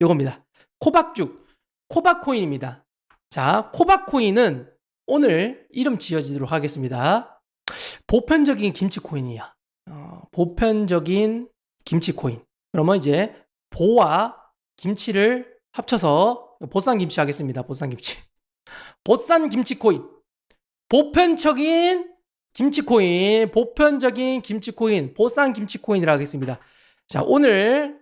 요겁니다. 코박죽, 코박코인입니다. 자, 코박코인은 오늘 이름 지어지도록 하겠습니다. 보편적인 김치코인이야. 어, 보편적인 김치코인. 그러면 이제 보와 김치를 합쳐서 보쌈 김치 하겠습니다. 보쌈 김치. 보쌈 김치코인. 보편적인 김치코인, 보편적인 김치코인, 보쌈 김치코인이라 하겠습니다. 자, 오늘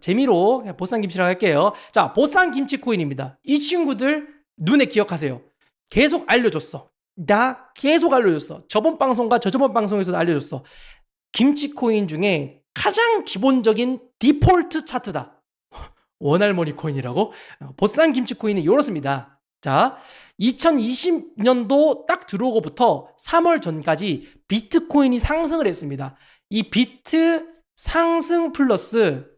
재미로 그냥 보쌈 김치라고 할게요. 자, 보쌈 김치 코인입니다. 이 친구들 눈에 기억하세요. 계속 알려줬어. 나 계속 알려줬어. 저번 방송과 저저번 방송에서도 알려줬어. 김치 코인 중에 가장 기본적인 디폴트 차트다. 원할머니 코인이라고? 보쌈 김치 코인은 이렇습니다. 자, 2020년도 딱 들어오고부터 3월 전까지 비트코인이 상승을 했습니다. 이 비트 상승 플러스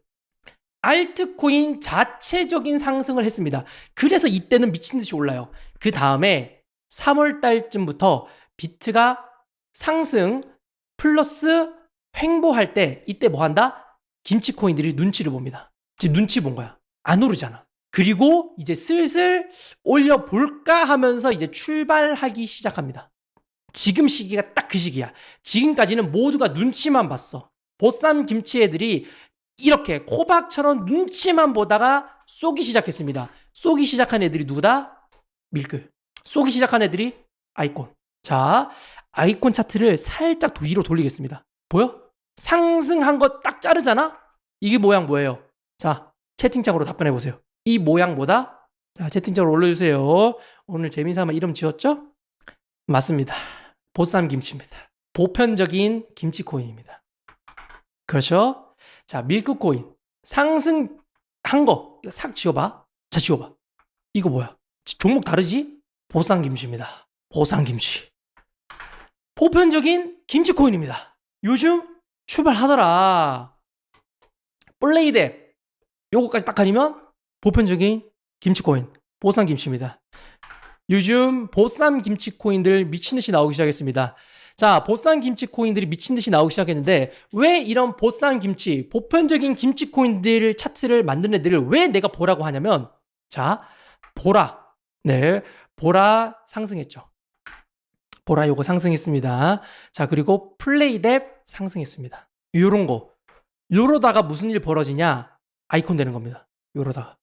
알트코인 자체적인 상승을 했습니다. 그래서 이때는 미친 듯이 올라요. 그 다음에 3월 달쯤부터 비트가 상승 플러스 횡보할 때 이때 뭐 한다? 김치코인들이 눈치를 봅니다. 지금 눈치 본 거야. 안 오르잖아. 그리고 이제 슬슬 올려볼까 하면서 이제 출발하기 시작합니다. 지금 시기가 딱 그 시기야. 지금까지는 모두가 눈치만 봤어. 보쌈 김치 애들이 이렇게 코박처럼 눈치만 보다가 쏘기 시작했습니다. 쏘기 시작한 애들이 누구다? 밀크. 쏘기 시작한 애들이 아이콘. 자, 아이콘 차트를 살짝 위로 돌리겠습니다. 보여? 상승한 거 딱 자르잖아? 이게 모양 뭐예요? 자, 채팅창으로 답변해 보세요. 이 모양 뭐다? 자, 채팅창으로 올려주세요. 오늘 재미삼아 이름 지었죠? 맞습니다. 보쌈 김치입니다. 보편적인 김치 코인입니다. 그렇죠? 자, 밀크코인. 상승한 거. 이거 싹 지워봐. 자, 지워봐. 이거 뭐야? 종목 다르지? 보쌈 김치입니다. 보쌈 김치. 보편적인 김치코인입니다. 요즘 출발하더라. 플레이덱. 요거까지 딱 가리면 보편적인 김치코인. 보쌈 김치입니다. 요즘 보쌈 김치 코인들 미친 듯이 나오기 시작했습니다. 자, 보쌈 김치 코인들이 미친 듯이 나오기 시작했는데 왜 이런 보쌈 김치, 보편적인 김치 코인들 차트를 만든 애들을 왜 내가 보라고 하냐면 자, 보라. 네. 보라 상승했죠. 보라 요거 상승했습니다. 자, 그리고 플레이뎁 상승했습니다. 요런 거. 요러다가 무슨 일 벌어지냐? 아이콘 되는 겁니다. 요러다가.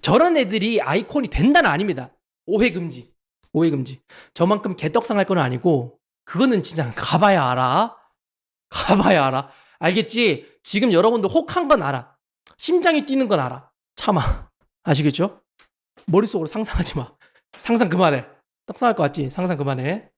저런 애들이 아이콘이 된다는 아닙니다. 오해 금지. 오해 금지. 저만큼 개떡상할 건 아니고 그거는 진짜 가봐야 알아. 가봐야 알아. 알겠지? 지금 여러분들 혹한 건 알아. 심장이 뛰는 건 알아. 참아. 아시겠죠? 머릿속으로 상상하지 마. 상상 그만해. 떡상할 것 같지? 상상 그만해.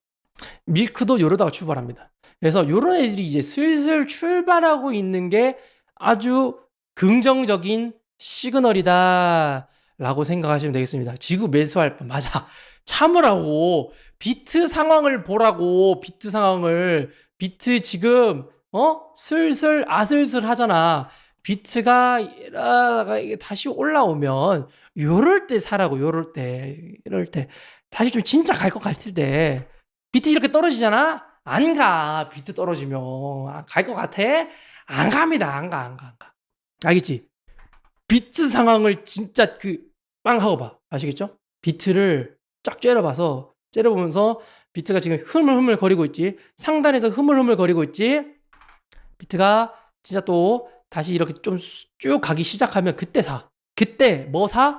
밀크도 요러다가 출발합니다. 그래서 요런 애들이 이제 슬슬 출발하고 있는 게 아주 긍정적인 시그널이다. 라고 생각하시면 되겠습니다. 지구 매수할 뻔. 맞아. 참으라고. 비트 상황을 보라고. 비트 상황을. 비트 지금, 어? 슬슬, 아슬슬 하잖아. 비트가 이러다가 이게 다시 올라오면, 요럴 때 사라고, 요럴 때. 이럴 때. 다시 좀 진짜 갈 것 같을 때. 비트 이렇게 떨어지잖아? 안 가. 비트 떨어지면. 갈 것 같아? 안 갑니다. 안 가, 안 가, 안 가. 알겠지? 비트 상황을 진짜 그 빵 하고 봐. 아시겠죠? 비트를 쫙 째려봐서 째려보면서 비트가 지금 흐물흐물 거리고 있지. 상단에서 흐물흐물 거리고 있지. 비트가 진짜 또 다시 이렇게 좀 쭉 가기 시작하면 그때 사. 그때 뭐 사?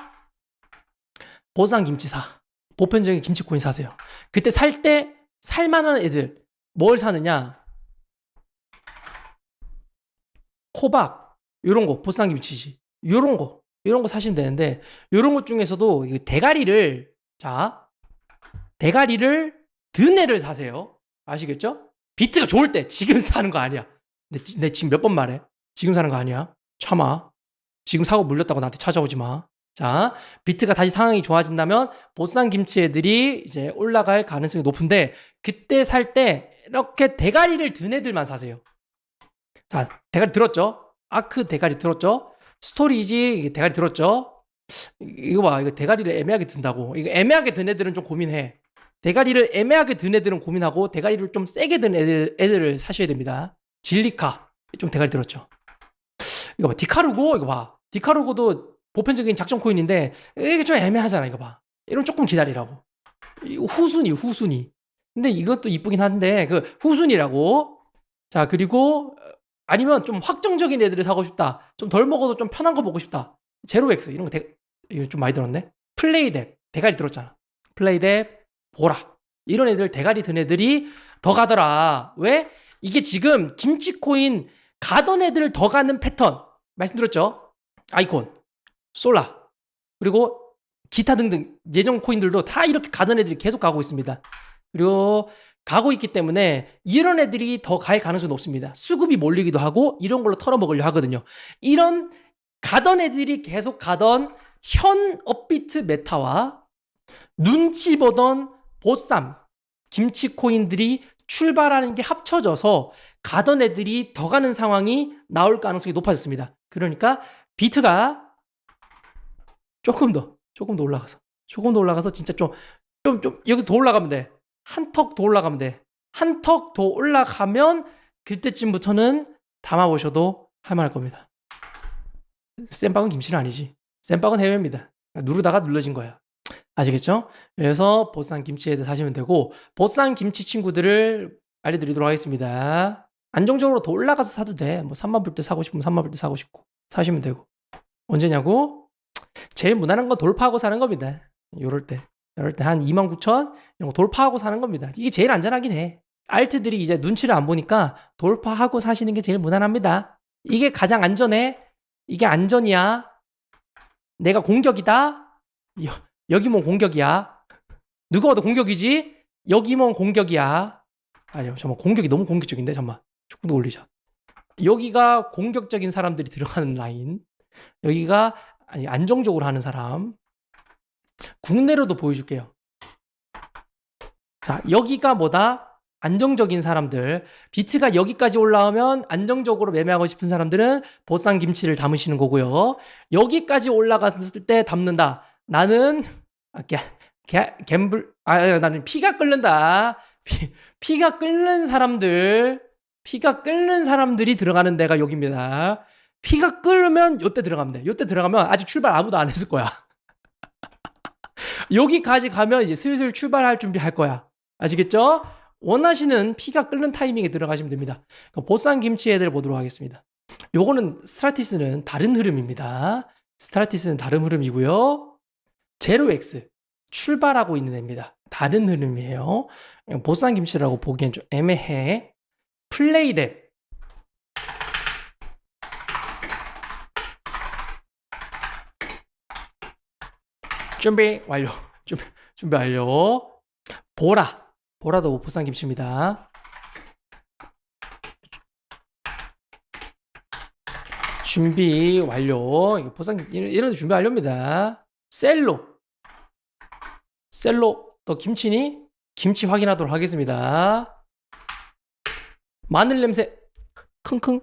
보상 김치 사. 보편적인 김치 코인 사세요. 그때 살 때 살만한 애들 뭘 사느냐? 코박 요런 거 보쌈 김치지. 요런 거 이런 거 사시면 되는데 이런 것 중에서도 대가리를 자 대가리를 든 애를 사세요. 아시겠죠? 비트가 좋을 때 지금 사는 거 아니야. 내, 내 지금 몇 번 말해? 지금 사는 거 아니야. 참아. 지금 사고 물렸다고 나한테 찾아오지 마. 자, 비트가 다시 상황이 좋아진다면 보쌈 김치 애들이 이제 올라갈 가능성이 높은데 그때 살 때 이렇게 대가리를 든 애들만 사세요. 자, 대가리 들었죠? 아크 대가리 들었죠? 스토리지 대가리 들었죠? 이거 봐. 이거 대가리를 애매하게 든다고. 이거 애매하게 든 애들은 좀 고민해. 대가리를 애매하게 든 애들은 고민하고 대가리를 좀 세게 든 애들, 애들을 사셔야 됩니다. 진리카. 좀 대가리 들었죠? 이거 봐. 디카르고 이거 봐. 디카르고도 보편적인 작전 코인인데 이게 좀 애매하잖아 이거 봐. 이런 조금 기다리라고. 이 후순위 후순위. 근데 이것도 이쁘긴 한데 그 후순위라고. 자 그리고 어, 아니면 좀 확정적인 애들을 사고 싶다. 좀 덜 먹어도 좀 편한 거 먹고 싶다. 제로엑스 이런 거 대, 이거 좀 많이 들었네. 플레이뎁 대가리 들었잖아. 플레이뎁 보라 이런 애들 대가리 든 애들이 더 가더라. 왜? 이게 지금 김치코인 가던 애들 더 가는 패턴 말씀드렸죠. 아이콘, 솔라 그리고 기타 등등 예전 코인들도 다 이렇게 가던 애들이 계속 가고 있습니다. 그리고 가고 있기 때문에 이런 애들이 더 갈 가능성이 높습니다. 수급이 몰리기도 하고 이런 걸로 털어먹으려 하거든요. 이런 가던 애들이 계속 가던 현 업비트 메타와 눈치 보던 보쌈 김치 코인들이 출발하는 게 합쳐져서 가던 애들이 더 가는 상황이 나올 가능성이 높아졌습니다. 그러니까 비트가 조금 더 조금 더 올라가서 조금 더 올라가서 진짜 좀 좀 좀 여기 더 올라가면 돼. 한 턱 더 올라가면 돼. 한 턱 더 올라가면 그때쯤부터는 담아보셔도 할만할 겁니다. 쌤빵은 김치는 아니지. 쌤빵은 해외입니다. 누르다가 눌러진 거야. 아시겠죠? 그래서 보쌈 김치에 대해 사시면 되고 보쌈 김치 친구들을 알려드리도록 하겠습니다. 안정적으로 더 올라가서 사도 돼. 뭐 3만 불 때 사고 싶으면 3만 불 때 사고 싶고 사시면 되고 언제냐고? 제일 무난한 건 돌파하고 사는 겁니다. 요럴 때. 이럴 때 한 2만 9천 이런 거 돌파하고 사는 겁니다. 이게 제일 안전하긴 해. 알트들이 이제 눈치를 안 보니까 돌파하고 사시는 게 제일 무난합니다. 이게 가장 안전해. 이게 안전이야. 내가 공격이다. 여, 여기면 공격이야. 누가 봐도 공격이지. 여기면 공격이야. 아니요, 잠깐 공격이 너무 공격적인데 잠만 조금 더 올리자. 여기가 공격적인 사람들이 들어가는 라인. 여기가 아니 안정적으로 하는 사람. 국내로도 보여줄게요. 자, 여기가 뭐다? 안정적인 사람들. 비트가 여기까지 올라오면 안정적으로 매매하고 싶은 사람들은 보쌈 김치를 담으시는 거고요. 여기까지 올라갔을 때 담는다. 나는 아, 개, 개, 갬블 아 나는 피가 끓는다. 피, 피가 끓는 사람들 피가 끓는 사람들이 들어가는 데가 여기입니다. 피가 끓으면 요때 들어가면 돼. 요때 들어가면 아직 출발 아무도 안 했을 거야. 여기까지 가면 이제 슬슬 출발할 준비할 거야. 아시겠죠? 원하시는 피가 끓는 타이밍에 들어가시면 됩니다. 보쌈 김치 애들 보도록 하겠습니다. 요거는 스트라티스는 다른 흐름입니다. 스트라티스는 다른 흐름이고요. 제로엑스 출발하고 있는 애입니다. 다른 흐름이에요. 보쌈 김치라고 보기엔 좀 애매해. 플레이뎁 준비 완료. 준비, 준비 완료. 보라. 보라도 보쌈 김치입니다. 준비 완료. 보쌈 이런 데 준비 완료입니다. 셀로. 셀로 또 김치니? 김치 확인하도록 하겠습니다. 마늘 냄새 킁킁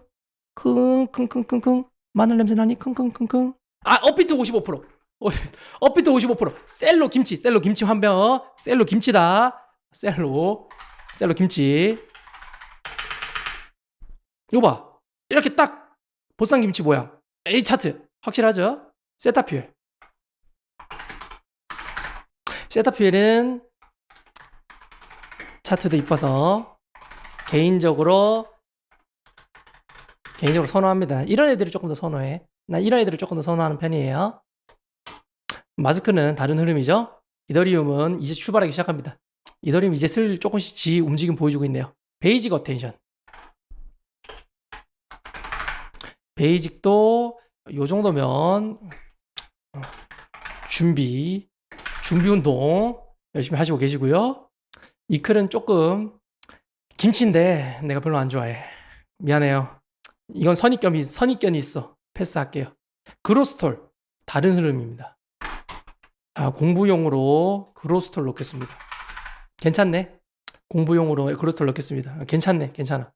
킁킁킁킁 마늘 냄새 나니 킁킁킁킁 아 업비트 55% 어, 업비트 55% 셀로 김치 셀로 김치 한병 셀로 김치다 셀로 셀로 김치 이거 봐 이렇게 딱 보쌈 김치 모양 A 차트 확실하죠 세타퓨엘 세타퓨엘은 차트도 이뻐서 개인적으로 개인적으로 선호합니다. 이런 애들이 조금 더 선호해. 나 이런 애들을 조금 더 선호하는 편이에요. 마스크는 다른 흐름이죠. 이더리움은 이제 출발하기 시작합니다. 이더리움 이제 슬 조금씩 지 움직임 보여주고 있네요. 베이직 어텐션. 베이직도 요 정도면 준비 준비 운동 열심히 하시고 계시고요. 이클은 조금 김치인데 내가 별로 안 좋아해. 미안해요. 이건 선입견이 선입견이 있어. 패스할게요. 그로스톨 다른 흐름입니다. 아, 공부용으로 그로스톨 넣겠습니다. 괜찮네. 공부용으로 그로스를 넣겠습니다. 괜찮네. 괜찮아.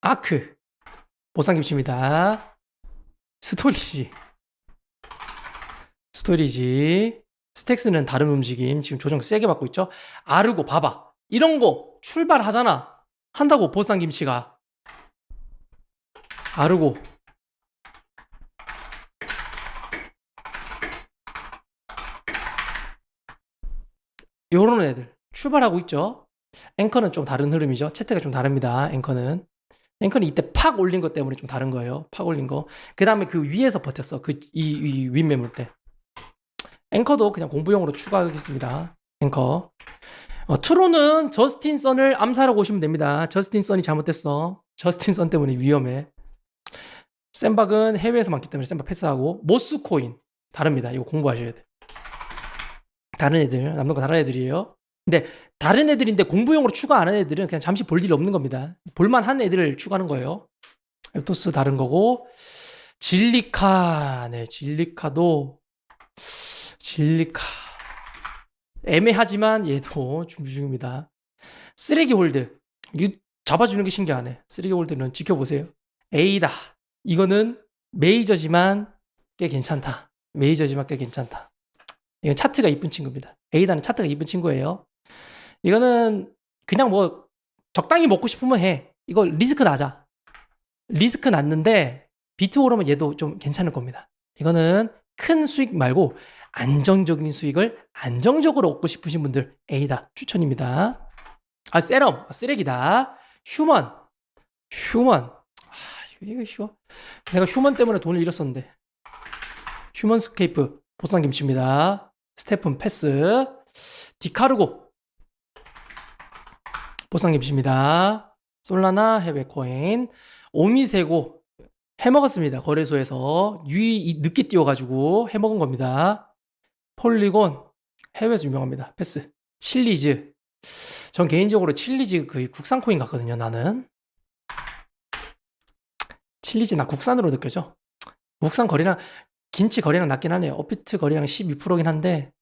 아크. 보쌈김치입니다. 스토리지. 스토리지. 스택스는 다른 움직임. 지금 조정 세게 받고 있죠. 아르고 봐봐. 이런 거 출발하잖아. 한다고 보쌈김치가. 아르고. 요런 애들. 출발하고 있죠. 앵커는 좀 다른 흐름이죠. 채트가 좀 다릅니다. 앵커는. 앵커는 이때 팍 올린 것 때문에 좀 다른 거예요. 팍 올린 거. 그 다음에 그 위에서 버텼어. 그, 이, 이 윗매물 때. 앵커도 그냥 공부용으로 추가하겠습니다. 앵커. 어, 트로는 저스틴 선을 암살하고 오시면 됩니다. 저스틴 선이 잘못됐어. 저스틴 선 때문에 위험해. 샌박은 해외에서 많기 때문에 샌박 패스하고 모스 코인 다릅니다. 이거 공부하셔야 돼. 다른 애들 남는 거 다른 애들이에요. 근데 다른 애들인데 공부용으로 추가 안 하는 애들은 그냥 잠시 볼 일이 없는 겁니다. 볼만 한 애들을 추가하는 거예요. 앱토스 다른 거고 진리카 네 진리카도 진리카 애매하지만 얘도 준비 중입니다. 쓰레기 홀드 이거 잡아주는 게 신기하네. 쓰레기 홀드는 지켜보세요. A다. 이거는 메이저지만 꽤 괜찮다. 메이저지만 꽤 괜찮다. 이건 차트가 이쁜 친구입니다. A다는 차트가 이쁜 친구예요. 이거는 그냥 뭐 적당히 먹고 싶으면 해. 이거 리스크 낮아. 리스크 낮는데 비트 오르면 얘도 좀 괜찮을 겁니다. 이거는 큰 수익 말고 안정적인 수익을 안정적으로 얻고 싶으신 분들 A다 추천입니다. 아 세럼 쓰레기다. 휴먼 휴먼 아 이거 이거 쉬워. 내가 휴먼 때문에 돈을 잃었었는데 휴먼 스케이프 보쌈 김치입니다. 스테픈 패스 디카르고 보쌈 김치입니다. 솔라나 해외 코인 오미세고 해먹었습니다. 거래소에서 유이 늦게 띄워가지고 해먹은 겁니다. 폴리곤 해외에서 유명합니다. 패스 칠리즈 전 개인적으로 칠리즈 그 국산 코인 같거든요. 나는 칠리즈 나 국산으로 느껴져. 국산 거래량 김치 거래량 낮긴 하네요. 어피트 거래량 12%긴 한데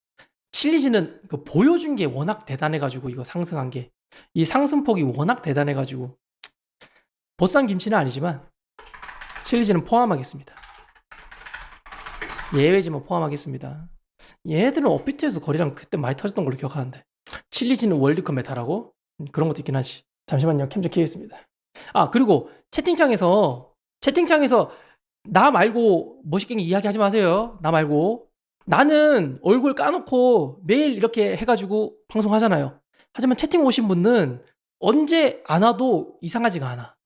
칠리즈는 그 보여준 게 워낙 대단해가지고 이거 상승한 게 이 상승폭이 워낙 대단해가지고 보쌈 김치는 아니지만 칠리즈는 포함하겠습니다. 예외지만 포함하겠습니다. 얘네들은 업비트에서 거리랑 그때 많이 터졌던 걸로 기억하는데 칠리즈는 월드컵 메타라고 음, 그런 것도 있긴 하지. 잠시만요. 캠좀 키우겠습니다. 아 그리고 채팅창에서 채팅창에서 나 말고 멋있게 이야기하지 마세요. 나 말고 나는 얼굴 까놓고 매일 이렇게 해가지고 방송하잖아요. 하지만 채팅 오신 분은 언제 안 와도 이상하지가 않아.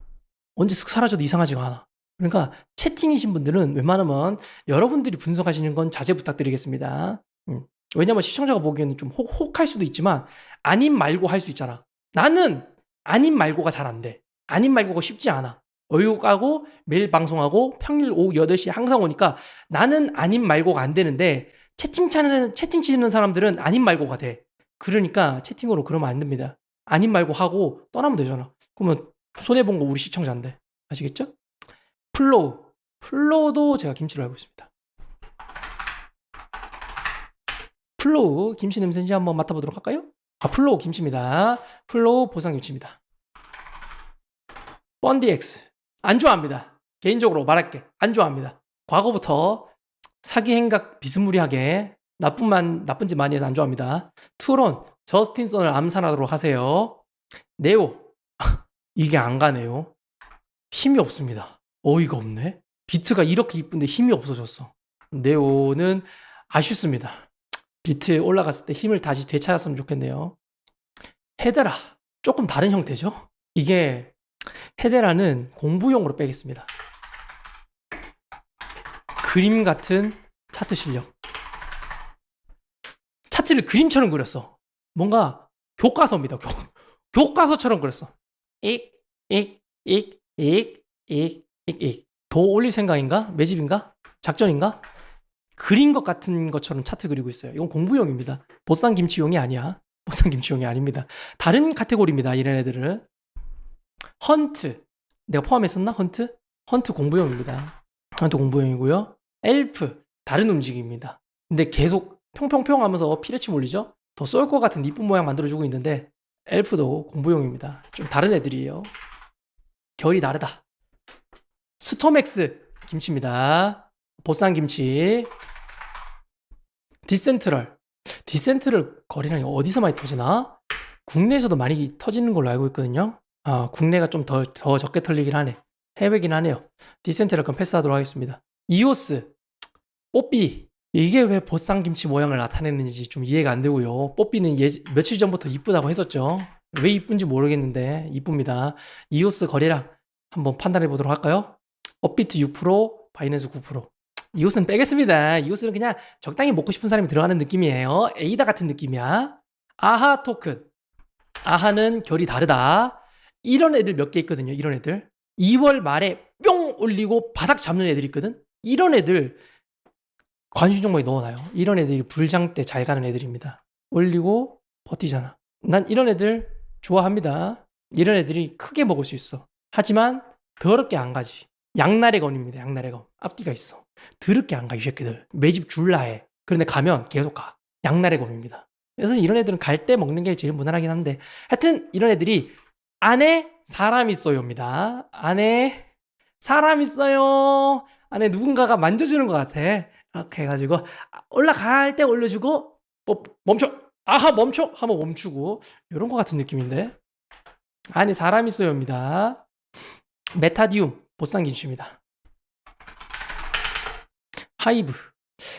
언제 쓱 사라져도 이상하지가 않아. 그러니까 채팅이신 분들은 웬만하면 여러분들이 분석하시는 건 자제 부탁드리겠습니다. 음. 왜냐면 시청자가 보기에는 좀 혹, 혹할 수도 있지만 아님 말고 할 수 있잖아. 나는 아님 말고가 잘 안 돼. 아님 말고가 쉽지 않아. 어육하고 매일 방송하고 평일 오후 8시에 항상 오니까 나는 아님 말고가 안 되는데 채팅 차는 채팅 치는 사람들은 아님 말고가 돼. 그러니까 채팅으로 그러면 안 됩니다. 아님 말고 하고 떠나면 되잖아. 그러면 손해 본 거 우리 시청자인데. 아시겠죠? 플로우. 플로우도 제가 김치로 알고 있습니다. 플로우 김치 냄새인지 한번 맡아보도록 할까요? 아, 플로우 김치입니다. 플로우 보상 김치입니다. 번디엑스. 안 좋아합니다. 개인적으로 말할게. 안 좋아합니다. 과거부터 사기 행각 비스무리하게 나쁜만, 나쁜 짓 많이 해서 안 좋아합니다. 투론, 저스틴son을 암살하도록 하세요. 네오. 이게 안 가네요. 힘이 없습니다. 어이가 없네. 비트가 이렇게 이쁜데 힘이 없어졌어. 네오는 아쉽습니다. 비트 올라갔을 때 힘을 다시 되찾았으면 좋겠네요. 헤데라. 조금 다른 형태죠? 이게 헤데라는 공부용으로 빼겠습니다. 그림 같은 차트 실력. 차트를 그림처럼 그렸어. 뭔가 교과서입니다. 교, 교과서처럼 그렸어. 익, 익, 익, 익, 익, 익, 익. 더 올릴 생각인가? 매집인가? 작전인가? 그린 것 같은 것처럼 차트 그리고 있어요. 이건 공부용입니다. 보쌈 김치용이 아니야. 보쌈 김치용이 아닙니다. 다른 카테고리입니다. 이런 애들은. 헌트. 내가 포함했었나? 헌트? 헌트 공부용입니다. 헌트 공부용이고요. 엘프. 다른 움직임입니다. 근데 계속 평평평 하면서 피레치 몰리죠? 더 쏠 것 같은 이쁜 모양 만들어주고 있는데 엘프도 공부용입니다. 좀 다른 애들이에요. 결이 다르다. 스토맥스 김치입니다. 보쌈 김치. 디센트럴. 디센트럴 거래량이 어디서 많이 터지나? 국내에서도 많이 터지는 걸로 알고 있거든요. 아, 국내가 좀 더 더 적게 털리긴 하네. 해외긴 하네요. 디센트럴 그럼 패스하도록 하겠습니다. 이오스. 뽀삐. 이게 왜 보쌈김치 모양을 나타내는지 좀 이해가 안 되고요. 뽀삐는 예, 며칠 전부터 이쁘다고 했었죠. 왜 이쁜지 모르겠는데 이쁩니다. 이오스 거래량 한번 판단해 보도록 할까요? 업비트 6%, 바이낸스 9%. 이오스는 빼겠습니다. 이오스는 그냥 적당히 먹고 싶은 사람이 들어가는 느낌이에요. 에이다 같은 느낌이야. 아하 토큰. 아하는 결이 다르다. 이런 애들 몇 개 있거든요. 이런 애들. 2월 말에 뿅 올리고 바닥 잡는 애들 있거든. 이런 애들 관심 종목에 넣어놔요. 이런 애들이 불장 때 잘 가는 애들입니다. 올리고 버티잖아. 난 이런 애들 좋아합니다. 이런 애들이 크게 먹을 수 있어. 하지만 더럽게 안 가지. 양날의 검입니다. 양날의 검. 앞뒤가 있어. 더럽게 안 가, 이 새끼들. 매집 줄라 해. 그런데 가면 계속 가. 양날의 검입니다. 그래서 이런 애들은 갈 때 먹는 게 제일 무난하긴 한데 하여튼 이런 애들이 안에 사람 있어요입니다. 안에 사람 있어요. 안에 누군가가 만져주는 것 같아. 이렇게 해가지고 아, 올라갈 때 올려주고 뭐 멈춰. 아하 멈춰 하면 멈추고 이런 것 같은 느낌인데 안에 사람 있어요입니다. 메타디움 보쌈김치입니다. 하이브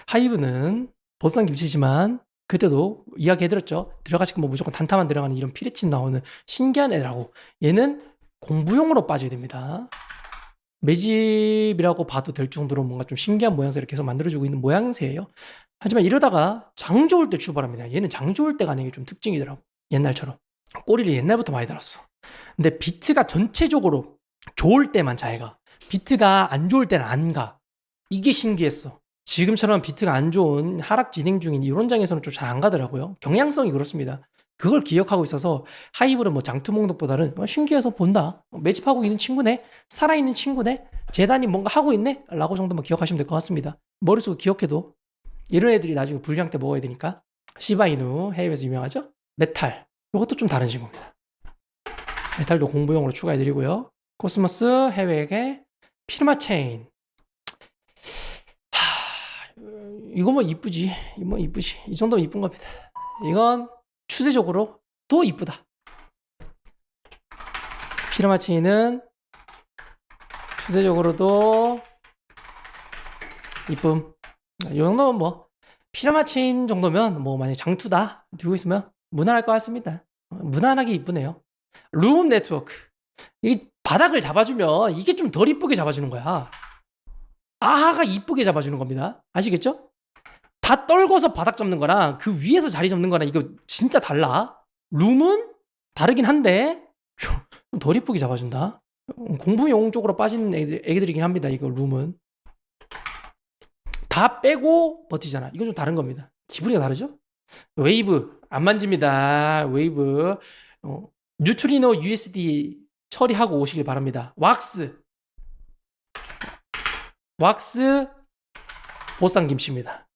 하이브는 보쌈김치지만 그때도 이야기해드렸죠. 들어가시면 뭐 무조건 단타만 들어가는 이런 피레친 나오는 신기한 애라고. 얘는 공부용으로 빠져야 됩니다. 매집이라고 봐도 될 정도로 뭔가 좀 신기한 모양새를 계속 만들어주고 있는 모양새예요. 하지만 이러다가 장 좋을 때 출발합니다. 얘는 장 좋을 때 가는 게좀 특징이더라고. 옛날처럼. 꼬리를 옛날부터 많이 달았어. 근데 비트가 전체적으로 좋을 때만 잘 가. 비트가 안 좋을 때는 안 가. 이게 신기했어. 지금처럼 비트가 안 좋은 하락 진행 중인 이런 장에서는 좀 잘 안 가더라고요. 경향성이 그렇습니다. 그걸 기억하고 있어서 하이브는 뭐 장투 목록보다는 뭐 신기해서 본다. 매집하고 있는 친구네. 살아있는 친구네. 재단이 뭔가 하고 있네. 라고 정도만 기억하시면 될 것 같습니다. 머릿속에 기억해도 이런 애들이 나중에 불량 때 먹어야 되니까. 시바이누 해외에서 유명하죠. 메탈. 이것도 좀 다른 친구입니다. 메탈도 공부용으로 추가해드리고요. 코스모스 해외에게 피르마 체인. 하, 이거 뭐 이쁘지. 이거 뭐 이쁘지. 이 정도면 이쁜 겁니다. 이건 추세적으로 또 이쁘다. 체인은 추세적으로도 이쁨. 이 정도면 뭐 피라마 체인 정도면 뭐 만약 장투다 들고 있으면 무난할 것 같습니다. 어, 무난하게 이쁘네요. 룸 네트워크. 이 바닥을 잡아주면 이게 좀 덜 이쁘게 잡아주는 거야. 아하가 이쁘게 잡아주는 겁니다. 아시겠죠? 다 떨궈서 바닥 잡는 거랑 그 위에서 자리 잡는 거랑 이거 진짜 달라. 룸은 다르긴 한데 좀 덜 이쁘게 잡아준다. 공부용 쪽으로 빠지는 애들, 애들이긴 합니다. 이거 룸은. 다 빼고 버티잖아. 이건 좀 다른 겁니다. 기분이 다르죠? 웨이브 안 만집니다. 웨이브 어, 뉴트리노 USD 처리하고 오시길 바랍니다. 왁스 왁스 보쌈 김치입니다.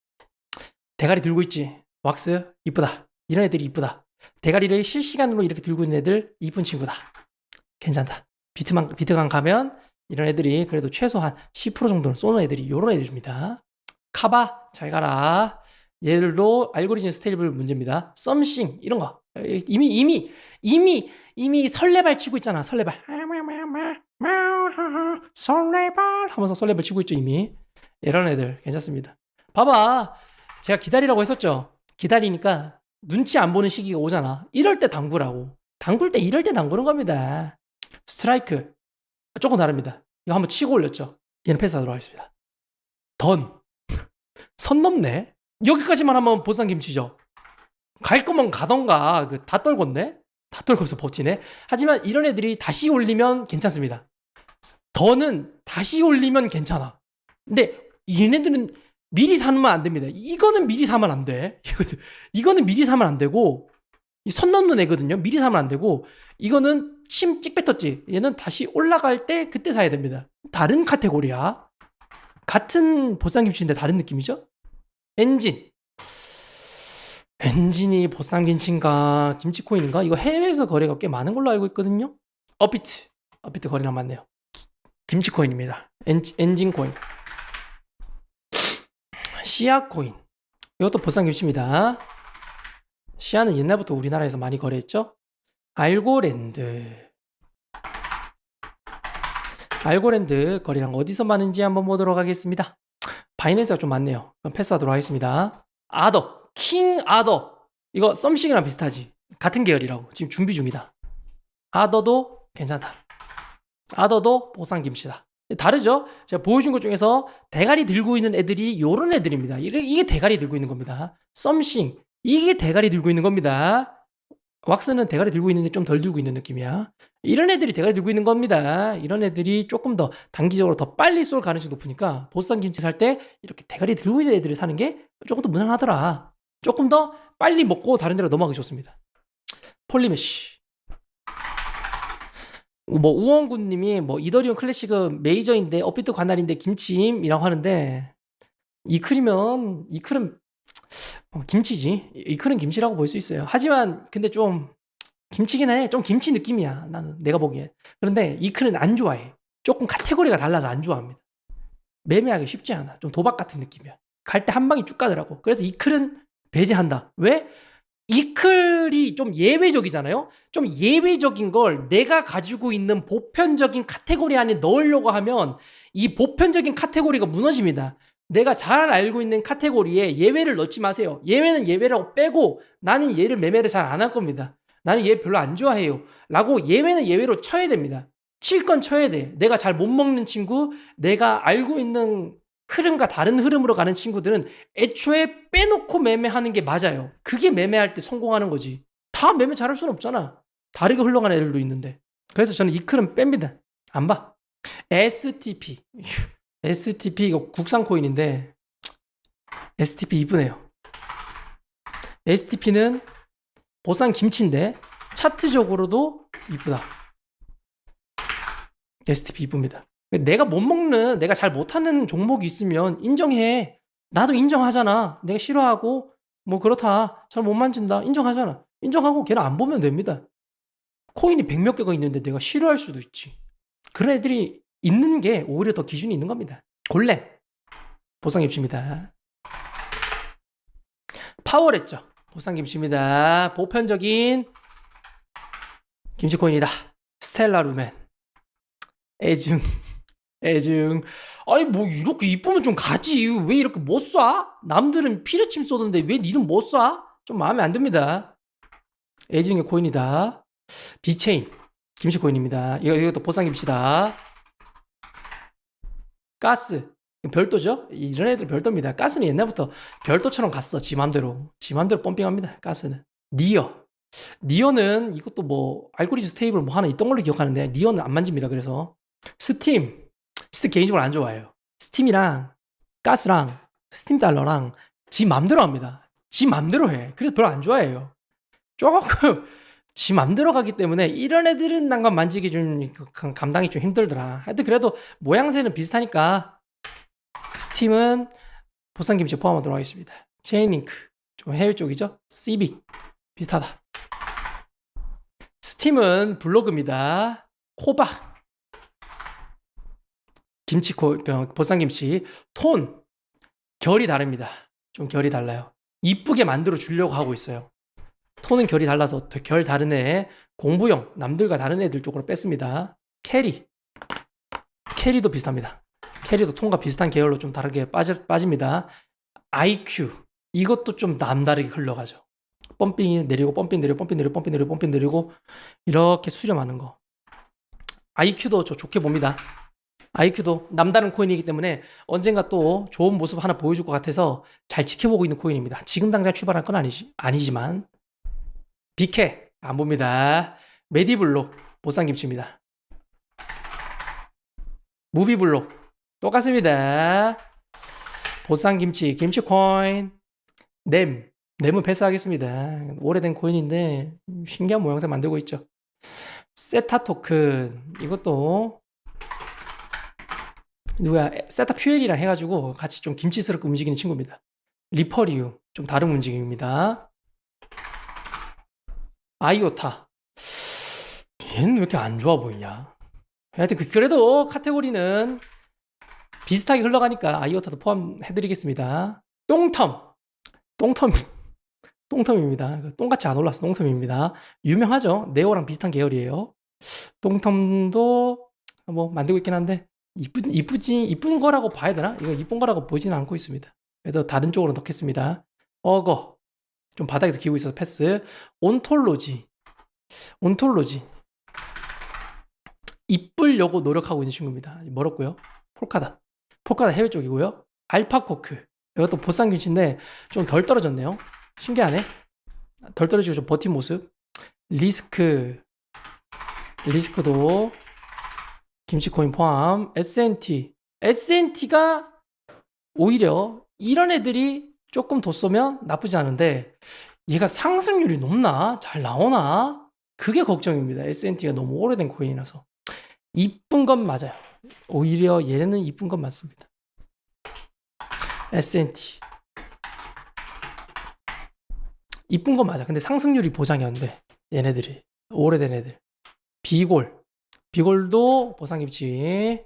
대가리 들고 있지. 왁스 이쁘다. 이런 애들이 이쁘다. 대가리를 실시간으로 이렇게 들고 있는 애들 이쁜 친구다. 괜찮다. 비트만 비트강 가면 이런 애들이 그래도 최소한 10% 정도는 쏘는 애들이 이런 애들입니다. 카바 잘 가라. 얘들도 알고리즘 스테이블 문제입니다. 썸씽 이런 거 이미 이미 이미 이미 설레발 치고 있잖아. 설레발. 설레발 하면서 설레발 치고 있죠 이미. 이런 애들 괜찮습니다. 봐봐. 제가 기다리라고 했었죠. 기다리니까 눈치 안 보는 시기가 오잖아. 이럴 때 당구라고. 당굴 때 이럴 때 당구는 겁니다. 스트라이크 조금 다릅니다. 이거 한번 치고 올렸죠. 얘는 패스하도록 하겠습니다. 던. 선 넘네. 여기까지만 하면 보쌈 김치죠. 갈 거면 가던가 그 다 떨궜네. 다 떨궈서 버티네. 하지만 이런 애들이 다시 올리면 괜찮습니다. 더는 다시 올리면 괜찮아. 근데 얘네들은 미리 사면 안 됩니다. 이거는 미리 사면 안 돼. 이거는 미리 사면 안 되고 선 넘는 애거든요. 미리 사면 안 되고 이거는 침 찍 뱉었지. 얘는 다시 올라갈 때 그때 사야 됩니다. 다른 카테고리야. 같은 보쌈김치인데 다른 느낌이죠? 엔진. 엔진이 보쌈김치인가 김치코인인가? 이거 해외에서 거래가 꽤 많은 걸로 알고 있거든요. 업비트. 업비트 거래량 많네요. 김치코인입니다. 엔지, 엔진코인. 시아코인. 이것도 보쌈김치입니다. 시아는 옛날부터 우리나라에서 많이 거래했죠? 알고랜드. 알고랜드 거래량 어디서 많은지 한번 보도록 하겠습니다. 바이낸스가 좀 많네요. 그럼 패스하도록 하겠습니다. 아더, 킹 아더. 이거 썸씽이랑 비슷하지. 같은 계열이라고. 지금 준비 중이다. 아더도 괜찮다. 아더도 보상 김치다. 다르죠? 제가 보여준 것 중에서 대가리 들고 있는 애들이 요런 애들입니다. 이게 대가리 들고 있는 겁니다. 썸씽. 이게 대가리 들고 있는 겁니다. 왁스는 대가리 들고 있는데 좀 덜 들고 있는 느낌이야. 이런 애들이 대가리 들고 있는 겁니다. 이런 애들이 조금 더 단기적으로 더 빨리 쏠 가능성이 높으니까 보쌈 김치 살 때 이렇게 대가리 들고 있는 애들을 사는 게 조금 더 무난하더라. 조금 더 빨리 먹고 다른 데로 넘어가기 좋습니다. 폴리메쉬. 뭐 우원군님이 뭐 이더리움 클래식은 메이저인데 업비트 관할인데 김치임이라고 하는데 이클이면 이클은 어, 김치지. 이클은 김치라고 볼 수 있어요. 하지만 근데 좀 김치긴 해. 좀 김치 느낌이야. 나는 내가 보기엔. 그런데 이클은 안 좋아해. 조금 카테고리가 달라서 안 좋아합니다. 매매하기 쉽지 않아. 좀 도박 같은 느낌이야. 갈 때 한 방이 쭉 가더라고. 그래서 이클은 배제한다. 왜? 이클이 좀 예외적이잖아요. 좀 예외적인 걸 내가 가지고 있는 보편적인 카테고리 안에 넣으려고 하면 이 보편적인 카테고리가 무너집니다. 내가 잘 알고 있는 카테고리에 예외를 넣지 마세요. 예외는 예외라고 빼고 나는 얘를 매매를 잘 안 할 겁니다. 나는 얘 별로 안 좋아해요. 라고 예외는 예외로 쳐야 됩니다. 칠 건 쳐야 돼. 내가 잘 못 먹는 친구, 내가 알고 있는 흐름과 다른 흐름으로 가는 친구들은 애초에 빼놓고 매매하는 게 맞아요. 그게 매매할 때 성공하는 거지. 다 매매 잘할 수는 없잖아. 다르게 흘러가는 애들도 있는데. 그래서 저는 이클은 뺍니다. 안 봐. STP. STP 이거 국산 코인인데 STP 이쁘네요. STP는 보쌈 김치인데 차트적으로도 이쁘다. STP 이쁩니다. 내가 못 먹는, 내가 잘 못하는 종목이 있으면 인정해. 나도 인정하잖아. 내가 싫어하고 뭐 그렇다. 잘 못 만진다. 인정하잖아. 인정하고 걔는 안 보면 됩니다. 코인이 백 몇 개가 있는데 내가 싫어할 수도 있지. 그런 애들이 있는 게 오히려 더 기준이 있는 겁니다. 골렘. 보상김치입니다. 파워랬죠. 보상김치입니다. 보편적인 김치코인이다. 스텔라 루멘. 애증. 애증. 아니 뭐 이렇게 이쁘면 좀 가지. 왜 이렇게 못 쏴? 남들은 피레침 쏘던데 왜 니는 못 쏴? 좀 마음에 안 듭니다. 애증의 코인이다. 비체인. 김치 코인입니다. 이거 이것도 보상 김치다. 가스. 별도죠? 이런 애들 별도입니다. 가스는 옛날부터 별도처럼 갔어. 지 맘대로. 지 맘대로 펌핑합니다. 가스는. 니어. 니어는 이것도 뭐 알고리즘 스테이블 뭐 하나 있던 걸로 기억하는데 니어는 안 만집니다. 그래서 스팀. 스팀 개인적으로 안 좋아해요. 스팀이랑 가스랑 스팀 달러랑 지 맘대로 합니다. 지 맘대로 해. 그래서 별로 안 좋아해요. 조금 지 맘대로 가기 때문에 이런 애들은 난감 만지기 좀 감- 감당이 좀 힘들더라. 하여튼 그래도 모양새는 비슷하니까 스팀은 보쌈김치 포함하도록 하겠습니다. 체인링크 좀 해외 쪽이죠? CB 비슷하다. 스팀은 블로그입니다. 코바 김치코 어, 보쌈 김치 톤 결이 다릅니다. 좀 결이 달라요. 이쁘게 만들어 주려고 하고 있어요. 톤은 결이 달라서 더결 다른 애 공부형 남들과 다른 애들 쪽으로 뺐습니다. 캐리 캐리도 비슷합니다. 캐리도 톤과 비슷한 계열로 좀 다르게 빠져, 빠집니다. IQ 이것도 좀 남다르게 흘러가죠. 펌핑이 내리고 펌핑 내리고 펌핑 내리고 펌핑 내리고 펌핑 내리고 이렇게 수렴하는 거. IQ도 저 좋게 봅니다. IQ도 남다른 코인이기 때문에 언젠가 또 좋은 모습 하나 보여줄 것 같아서 잘 지켜보고 있는 코인입니다. 지금 당장 출발할 건 아니지, 아니지만 비케 안 봅니다. 메디블록 보쌈김치입니다. 무비블록 똑같습니다. 보쌈김치 김치코인 냄 냄은 패스하겠습니다. 오래된 코인인데 신기한 모양새 만들고 있죠. 세타 토큰 이것도 누구야 세타 퓨엘이랑 해가지고 같이 좀 김치스럽게 움직이는 친구입니다. 리퍼리움 좀 다른 움직임입니다. 아이오타 얘는 왜 이렇게 안 좋아 보이냐? 하여튼 그- 그래도 카테고리는 비슷하게 흘러가니까 아이오타도 포함해드리겠습니다. 똥텀 똥텀 똥텀입니다. 그 똥같이 안 올라서 똥텀입니다. 유명하죠? 네오랑 비슷한 계열이에요. 똥텀도 뭐 만들고 있긴 한데 이쁘 이쁘지 이쁜 거라고 봐야 되나? 이거 이쁜 거라고 보지는 않고 있습니다. 그래도 다른 쪽으로 넣겠습니다. 어거 좀 바닥에서 기고 있어서 패스. 온톨로지 온톨로지 이쁘려고 노력하고 있는 친구입니다. 멀었고요. 폴카다 폴카다 해외 쪽이고요. 알파코크 이것도 보쌈 김치인데 좀 덜 떨어졌네요. 신기하네. 덜 떨어지고 좀 버틴 모습. 리스크 리스크도 김치코인 포함 SNT SNT가 오히려 이런 애들이 조금 더 쏘면 나쁘지 않은데 얘가 상승률이 높나? 잘 나오나? 그게 걱정입니다. SNT가 너무 오래된 코인이라서. 이쁜 건 맞아요. 오히려 얘네는 이쁜 건 맞습니다. SNT 이쁜 건 맞아. 근데 상승률이 보장이 안 돼. 얘네들이. 오래된 애들. 비골 비골도 보상김치.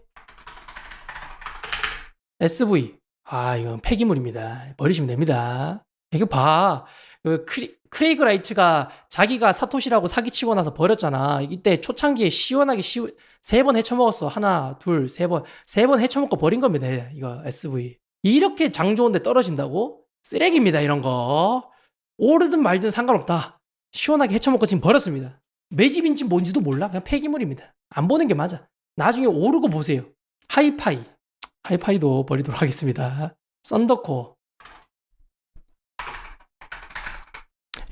SV 아 이건 폐기물입니다. 버리시면 됩니다. 이거 봐. 그 크리, 크레이그 라이트가 자기가 사토시라고 사기치고 나서 버렸잖아. 이때 초창기에 시원하게 세 번 헤쳐먹었어. 하나 둘 세 번. 세 번 헤쳐먹고 버린 겁니다. 이거 SV 이렇게 장 좋은데 떨어진다고? 쓰레기입니다 이런 거. 오르든 말든 상관없다. 시원하게 헤쳐먹고 지금 버렸습니다 매집인지 뭔지도 몰라. 그냥 폐기물입니다. 안 보는 게 맞아. 나중에 오르고 보세요. 하이파이. 하이파이도 버리도록 하겠습니다. 썬더코.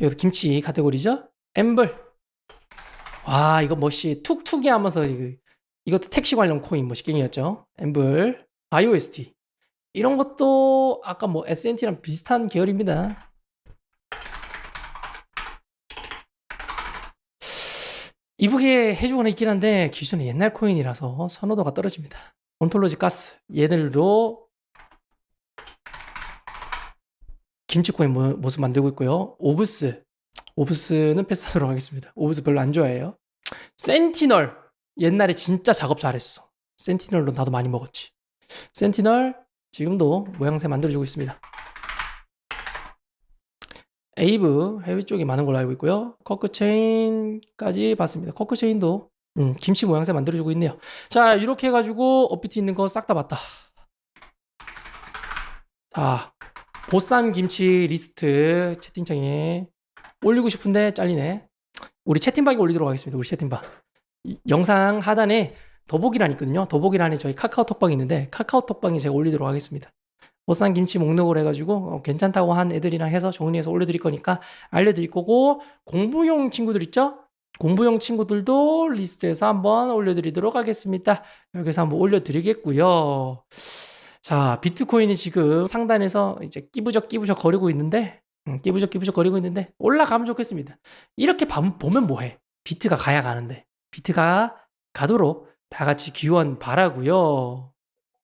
이것도 김치 카테고리죠? 엠블. 와, 이거 멋이 툭툭이 하면서 이것도 택시 관련 코인 멋있갱이였죠. 엠블. IOST. 이런 것도 아까 뭐 SNT랑 비슷한 계열입니다. 이쁘게 해주고는 있긴 한데 기존에 옛날 코인이라서 선호도가 떨어집니다. 온톨로지 가스 얘들도 김치 코인 모- 모습 만들고 있고요. 오브스 오브스는 패스하도록 하겠습니다. 오브스 별로 안 좋아해요. 센티널 옛날에 진짜 작업 잘했어. 센티널로 나도 많이 먹었지. 센티널 지금도 모양새 만들어주고 있습니다. 에이브 해외 쪽에 많은 걸로 알고 있고요. 커크체인까지 봤습니다. 커크체인도 음, 김치 모양새 만들어주고 있네요. 자 이렇게 해가지고 업비트 있는 거 싹 다 봤다. 자 보쌈 김치 리스트 채팅창에 올리고 싶은데 잘리네. 우리 채팅방에 올리도록 하겠습니다. 우리 채팅방. 이- 영상 하단에 더보기란 있거든요. 더보기란에 저희 카카오톡방이 있는데 카카오톡방에 제가 올리도록 하겠습니다. 보쌈 김치 목록을 해가지고 어, 괜찮다고 한 애들이랑 해서 정리해서 올려드릴 거니까 알려드릴 거고 공부용 친구들 있죠? 공부용 친구들도 리스트에서 한번 올려드리도록 하겠습니다. 해서 한번 올려드리겠고요. 자, 비트코인이 지금 상단에서 이제 끼부적 끼부적 거리고 있는데 음, 끼부적 끼부적 거리고 있는데 올라가면 좋겠습니다. 이렇게 봐- 보면 뭐해? 비트가 가야 가는데 비트가 가도록 다 같이 기원 바라고요.